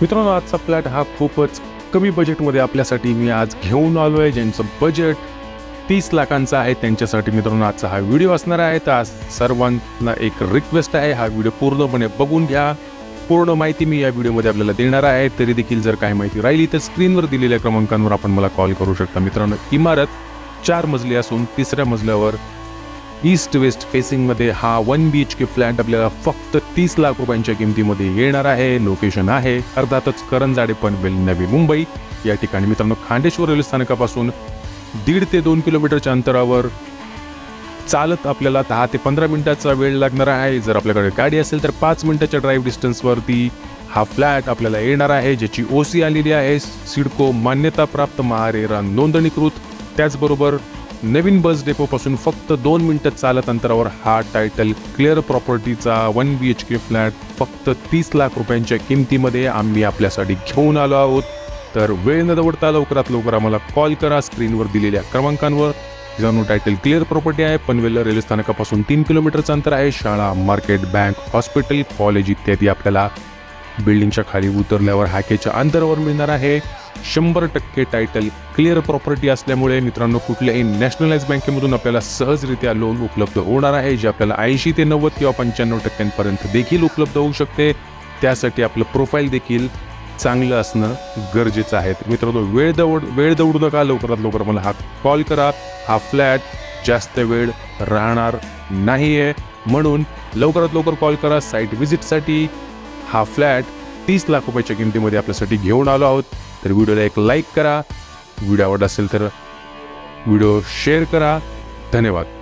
मित्रांनो आजचा फ्लॅट हा खूपच कमी बजेटमध्ये आपल्यासाठी मी आज घेऊन आलो आहे ज्यांचं बजेट तीस लाखांचं आहे त्यांच्यासाठी मित्रांनो आजचा हा व्हिडिओ असणार आहे. तर आज सर्वांना एक रिक्वेस्ट आहे हा व्हिडिओ पूर्णपणे बघून घ्या. पूर्ण माहिती मी या व्हिडिओमध्ये आपल्याला देणार आहे. तरी देखील जर काही माहिती राहिली तर स्क्रीनवर दिलेल्या क्रमांकांवर आपण मला कॉल करू शकता. मित्रांनो इमारत चार मजली असून तिसऱ्या मजल्यावर ईस्ट वेस्ट फेसिंगमध्ये हा one B H K flat आपल्याला फक्त तीस लाख रुपयांच्या किमतीमध्ये येणार आहे. लोकेशन आहे. अर्थातच करंजाडे पनवेल नवी मुंबई. या ठिकाणी मित्रांनो खांडेश्वर रेल्वे स्थानकापासून दीड ते दोन किलोमीटरच्या अंतरावर चालत आपल्याला दहा ते पंधरा मिनिटाचा वेळ लागणार आहे. जर आपल्याकडे गाडी असेल तर पाच मिनिटाच्या ड्राईव्ह डिस्टन्सवरती हा फ्लॅट आपल्याला येणार आहे ज्याची ओ सी आलेली आहे. सिडको मान्यताप्राप्त महारेरा नोंदणीकृत. त्याचबरोबर नवीन बस डेपोपासून फक्त दोन मिनिटं चालत अंतरावर हा title clear प्रॉपर्टीचा one B H K flat फक्त तीस लाख रुपयांच्या किमतीमध्ये आम्ही आपल्यासाठी घेऊन आलो आहोत. तर वेळ न दवडता लवकरात लवकर आम्हाला कॉल करा. स्क्रीनवर दिलेल्या क्रमांकांवर. जाणू टायटल क्लिअर प्रॉपर्टी आहे पनवेल रेल्वे स्थानकापासून तीन किलोमीटरचं अंतर आहे. शाळा मार्केट बँक हॉस्पिटल कॉलेज इत्यादी आपल्याला बिल्डिंगच्या खाली उतरल्यावर हाकेच्या अंतरावर मिळणार आहे. शंभर टक्के टायटल क्लिअर प्रॉपर्टी असल्यामुळे मित्रांनो कुठल्याही नॅशनलाइज बँकेमधून आपल्याला सहजरित्या लोन उपलब्ध होणार आहे जे आपल्याला ऐंशी ते नव्वद किंवा पंच्याण्णव टक्क्यांपर्यंत देखील उपलब्ध होऊ शकते. त्यासाठी आपलं प्रोफाईल देखील चांगलं असणं गरजेचं आहे. मित्रांनो वेळ दवड वेळ दवडू नका. लवकरात लवकर मला हा कॉल करा. हा फ्लॅट जास्त वेळ राहणार नाही आहे म्हणून लवकरात लवकर कॉल करा. साईट व्हिजिटसाठी हा फ्लॅट तीस लाख रुपयाच्या किमतीमध्ये आपल्यासाठी घेऊन आलो आहोत. तर व्हिडिओला एक लाईक करा. व्हिडिओ आवडला असेल तर व्हिडिओ शेअर करा. धन्यवाद.